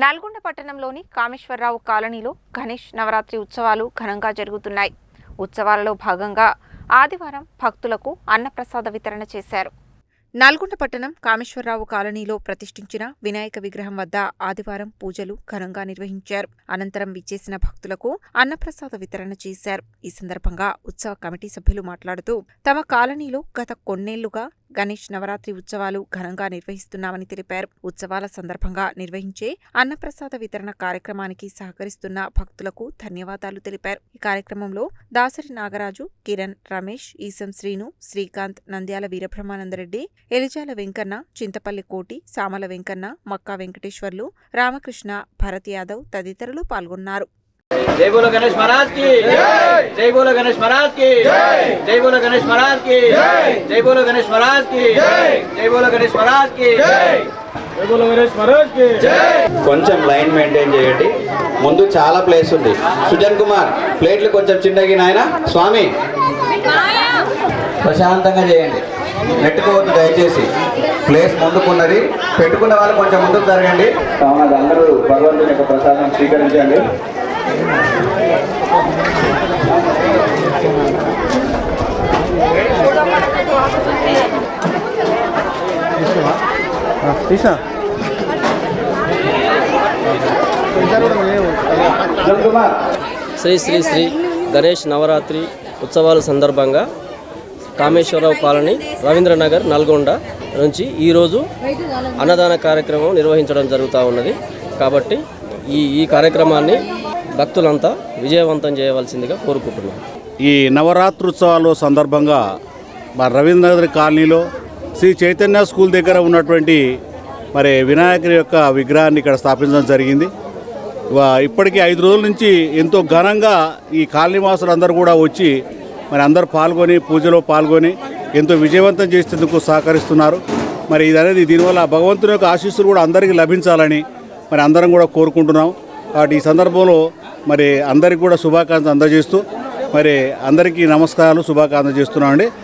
నల్గొండ పట్టణంలోని కామేశ్వరరావు కాలనీలో గణేష్ నవరాత్రి ఉత్సవాలు ఘనంగా జరుగుతున్నాయి. ఉత్సవాలలో భాగంగా ఆదివారం భక్తులకు అన్నప్రసాద వితరణ చేశారు. నల్గొండ పట్టణం కామేశ్వరరావు కాలనీలో ప్రతిష్ఠించిన వినాయక విగ్రహం వద్ద ఆదివారం పూజలు ఘనంగా నిర్వహించారు. అనంతరం విచ్చేసిన భక్తులకు అన్నప్రసాద వితరణ చేశారు. ఈ సందర్భంగా ఉత్సవ కమిటీ సభ్యులు మాట్లాడుతూ తమ కాలనీలో గత కొన్నేళ్ళుగా గణేష్ నవరాత్రి ఉత్సవాలు ఘనంగా నిర్వహిస్తున్నామని తెలిపారు. ఉత్సవాల సందర్భంగా నిర్వహించే అన్నప్రసాద వితరణ కార్యక్రమానికి సహకరిస్తున్న భక్తులకు ధన్యవాదాలు తెలిపారు. ఈ కార్యక్రమంలో దాసరి నాగరాజు కిరణ్ రమేష్ ఈసం శ్రీను శ్రీకాంత్ నంద్యాల వీరబ్రహ్మానందరెడ్డి ఎలిజాల వెంకన్న చింతపల్లి కోటి సామల వెంకన్న మక్కా వెంకటేశ్వర్లు రామకృష్ణ భరత్ యాదవ్ తదితరులు పాల్గొన్నారు. గణేష్కి! గణేష్కి! గణేష్ గణేష్కి! గణేష్కి! కొంచెం లైన్ మెయింటైన్ చేయండి. ముందు చాలా ప్లేస్ ఉంది. సుజన్ కుమార్ ప్లేట్లు కొంచెం చిన్నగిన నాయన స్వామి ప్రశాంతంగా చేయండి. నెట్టుకోవద్దు దయచేసి ప్లేస్ ముందుకున్నది. పెట్టుకున్న వాళ్ళు కొంచెం ముందుకు జరగండి. కావున అది అందరూ భగవంతుని యొక్క ప్రసాదం స్వీకరించండి. శ్రీ శ్రీ శ్రీ గణేష్ నవరాత్రి ఉత్సవాల సందర్భంగా కామేశ్వరరావు కాలనీ రవీంద్రనగర్ నల్గొండ నుంచి ఈరోజు అన్నదాన కార్యక్రమం నిర్వహించడం జరుగుతూ ఉన్నది. కాబట్టి ఈ ఈ కార్యక్రమాన్ని భక్తులంతా విజయవంతం చేయవలసిందిగా కోరుకుంటున్నాం. ఈ నవరాత్రుత్సవాలు సందర్భంగా మా రవీంద్రనగర్ కాలనీలో శ్రీ చైతన్య స్కూల్ దగ్గర ఉన్నటువంటి మరి వినాయకుడి యొక్క విగ్రహాన్ని ఇక్కడ స్థాపించడం జరిగింది. వా- ఇప్పటికీ ఐదు రోజుల నుంచి ఎంతో ఘనంగా ఈ కాలనీ వాసులు అందరూ కూడా వచ్చి మరి అందరూ పాల్గొని పూజలో పాల్గొని ఎంతో విజయవంతం చేసేందుకు సహకరిస్తున్నారు. మరి ఇది అనేది దీనివల్ల భగవంతుని యొక్క ఆశీస్సులు కూడా అందరికీ లభించాలని మరి అందరం కూడా కోరుకుంటున్నాం. కాబట్టి ఈ సందర్భంలో మరి అందరికీ కూడా శుభాకాంక్షలు అందజేస్తూ మరి అందరికీ నమస్కారాలు శుభాకాంక్షలు చేస్తున్నామండి.